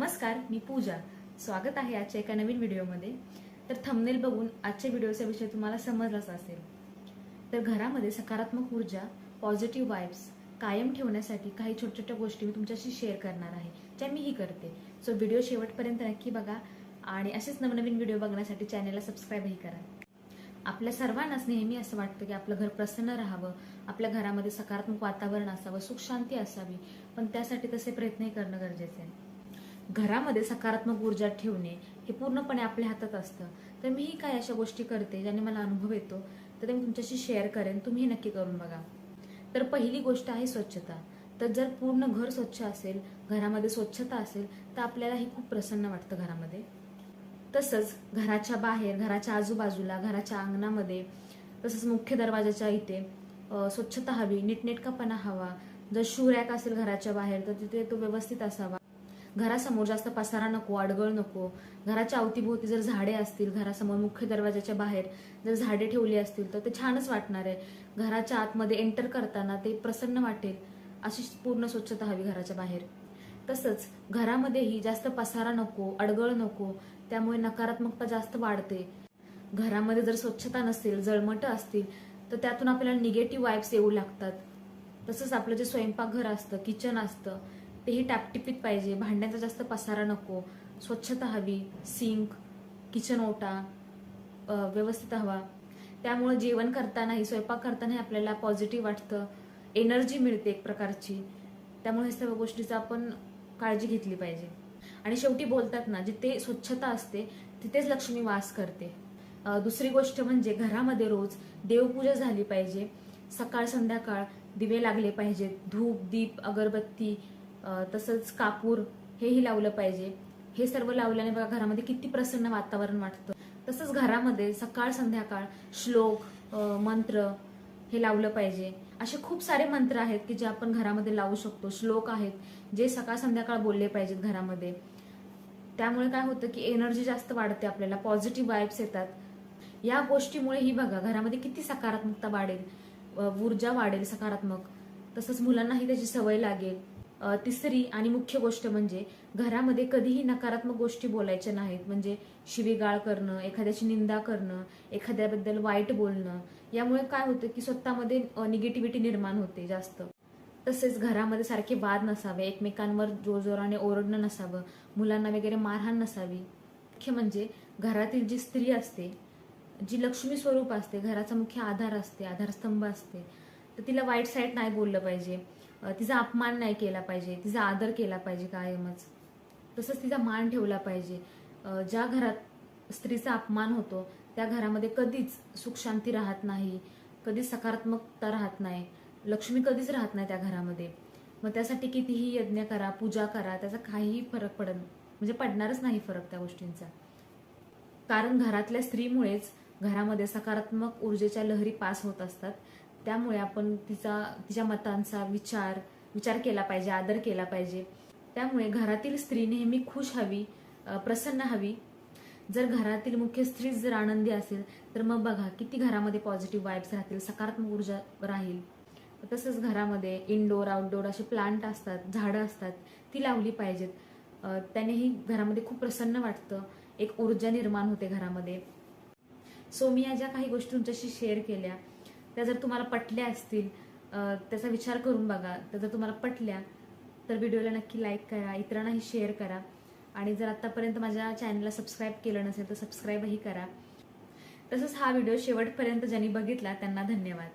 नमस्कार मी पूजा. स्वागत आहे आजच्या एका नवीन व्हिडिओमध्ये. तर थंबनेल बघून आजच्या व्हिडिओचा विषय तुम्हाला समजलाच असेल. तर घरामध्ये सकारात्मक ऊर्जा पॉझिटिव्ह वाईब्स कायम ठेवण्यासाठी काही छोट्या छोट्या गोष्टी मी तुमच्याशी शेअर करणार आहे ज्या मीही करते. सो व्हिडिओ शेवटपर्यंत नक्की बघा आणि असेच नवनवीन व्हिडिओ बघण्यासाठी चॅनलला सबस्क्राईबही करा. आपल्या सर्वांनाच नेहमी असं वाटतं की आपलं घर प्रसन्न राहावं आपल्या घरामध्ये सकारात्मक वातावरण असावं सुख शांती असावी पण त्यासाठी तसे प्रयत्नही करणं गरजेचं आहे. घरामध्ये सकारात्मक ऊर्जा ठेवणे हे पूर्णपणे आपल्या हातात असतं. तर मीही काय अशा गोष्टी करते ज्याने मला अनुभव येतो तर ते मी तुमच्याशी शेअर करेन. तुम्ही नक्की करून बघा. तर पहिली गोष्ट आहे स्वच्छता. तर जर पूर्ण घर स्वच्छ असेल घरामध्ये स्वच्छता असेल तर आपल्याला हे खूप प्रसन्न वाटतं घरामध्ये. तसंच घराच्या बाहेर घराच्या आजूबाजूला घराच्या अंगणामध्ये तसंच मुख्य दरवाजाच्या इथे स्वच्छता हवी नीटनेटकापणा हवा. जर शू रॅक असेल घराच्या बाहेर तर तिथे तो व्यवस्थित असावा. घरासमोर जास्त पसारा नको अडगळ नको. घराच्या अवतीभोवती जर झाडे असतील घरासमोर मुख्य दरवाजाच्या बाहेर जर झाडे ठेवली असतील तर ते छानच वाटणार आहे. घराच्या आतमध्ये एंटर करताना ते प्रसन्न वाटेल अशी पूर्ण स्वच्छता हवी घराच्या बाहेर. तसंच घरामध्येही जास्त पसारा नको अडगळ नको त्यामुळे नकारात्मकता जास्त वाढते. घरामध्ये जर स्वच्छता नसेल जळमट असतील तर त्यातून आपल्याला निगेटिव्ह वाईब्स येऊ लागतात. तसंच आपलं जे स्वयंपाकघर असतं किचन असतं तेही टापटिपीत पाहिजे. भांड्यांचा जास्त पसारा नको. स्वच्छता हवी. सिंक किचन ओटा व्यवस्थित हवा. त्यामुळे जेवण करतानाही स्वयंपाक करतानाही आपल्याला पॉझिटिव्ह वाटतं. एनर्जी मिळते एक प्रकारची. त्यामुळे ह्या सर्व गोष्टीचा आपण काळजी घेतली पाहिजे. आणि शेवटी बोलतात ना जिथे स्वच्छता असते तिथेच लक्ष्मी वास करते. दुसरी गोष्ट म्हणजे घरामध्ये रोज देवपूजा झाली पाहिजे. सकाळ संध्याकाळ दिवे लागले पाहिजेत. धूप दीप अगरबत्ती तसंच कापूर हेही लावलं पाहिजे. हे सर्व लावल्याने बघा घरामध्ये किती प्रसन्न वातावरण वाटतं. तसंच घरामध्ये सकाळ संध्याकाळ श्लोक मंत्र हे लावलं पाहिजे. असे खूप सारे मंत्र आहेत की जे आपण घरामध्ये लावू शकतो. श्लोक आहेत जे सकाळ संध्याकाळ बोलले पाहिजेत घरामध्ये. त्यामुळे काय होतं की एनर्जी जास्त वाढते आपल्याला पॉझिटिव्ह वाईब्स येतात. या गोष्टीमुळे ही बघा घरामध्ये किती सकारात्मकता वाढेल. ऊर्जा वाढेल सकारात्मक. तसंच मुलांनाही त्याची सवय लागेल. तिसरी आणि मुख्य गोष्ट म्हणजे घरामध्ये कधीही नकारात्मक गोष्टी बोलायच्या नाहीत. म्हणजे शिवीगाळ करणं एखाद्याची निंदा करणं एखाद्याबद्दल वाईट बोलणं यामुळे काय होतं की स्वतःमध्ये निगेटिव्हिटी निर्माण होते जास्त. तसेच घरामध्ये सारखे वाद नसावे एकमेकांवर जोरजोराने ओरडणं नसावं मुलांना वगैरे मारहाण नसावी. मुख्य म्हणजे घरातील जी स्त्री असते जी लक्ष्मी स्वरूप असते घराचा मुख्य आधार असते आधारस्तंभ असते तर तिला वाईट साईड नाही बोललं पाहिजे. तिचा अपमान नाही केला पाहिजे तिचा आदर केला पाहिजे कायमच. तसंच तिचा मान ठेवला पाहिजे. ज्या घरात स्त्रीचा अपमान होतो त्या घरामध्ये कधीच सुख शांती राहत नाही कधीच सकारात्मकता राहत नाही. लक्ष्मी कधीच राहत नाही त्या घरामध्ये. मग त्यासाठी कितीही यज्ञ करा पूजा करा त्याचा काहीही फरक पडत म्हणजे पडणारच नाही फरक त्या गोष्टींचा. कारण घरातल्या स्त्रीमुळेच घरामध्ये सकारात्मक ऊर्जेच्या लहरी पास होत असतात. त्यामुळे आपण तिचा तिच्या मतांचा विचार विचार केला पाहिजे आदर केला पाहिजे. त्यामुळे घरातील स्त्री नेहमी खुश हवी प्रसन्न हवी. जर घरातील मुख्य स्त्री जर आनंदी असेल तर मग बघा किती घरामध्ये पॉझिटिव्ह वाईब्स राहतील सकारात्मक ऊर्जा राहील. तसंच घरामध्ये इनडोअर आउटडोअर असे प्लांट असतात झाडं असतात ती लावली पाहिजेत. त्यानेही घरामध्ये खूप प्रसन्न वाटतं एक ऊर्जा निर्माण होते घरामध्ये. सो मी या ज्या काही गोष्टी तुमच्याशी शेअर केल्या त्या जर तुम्हाला पटल्या असतील त्याचा विचार करून बघा. त्या जर तुम्हाला पटल्या तर व्हिडिओला नक्की लाईक करा इतरांनाही शेअर करा. आणि जर आत्तापर्यंत माझ्या चॅनलला सबस्क्राईब केलं नसेल तर सबस्क्राईबही करा. तसंच हा व्हिडिओ शेवटपर्यंत ज्यांनी बघितला त्यांना धन्यवाद.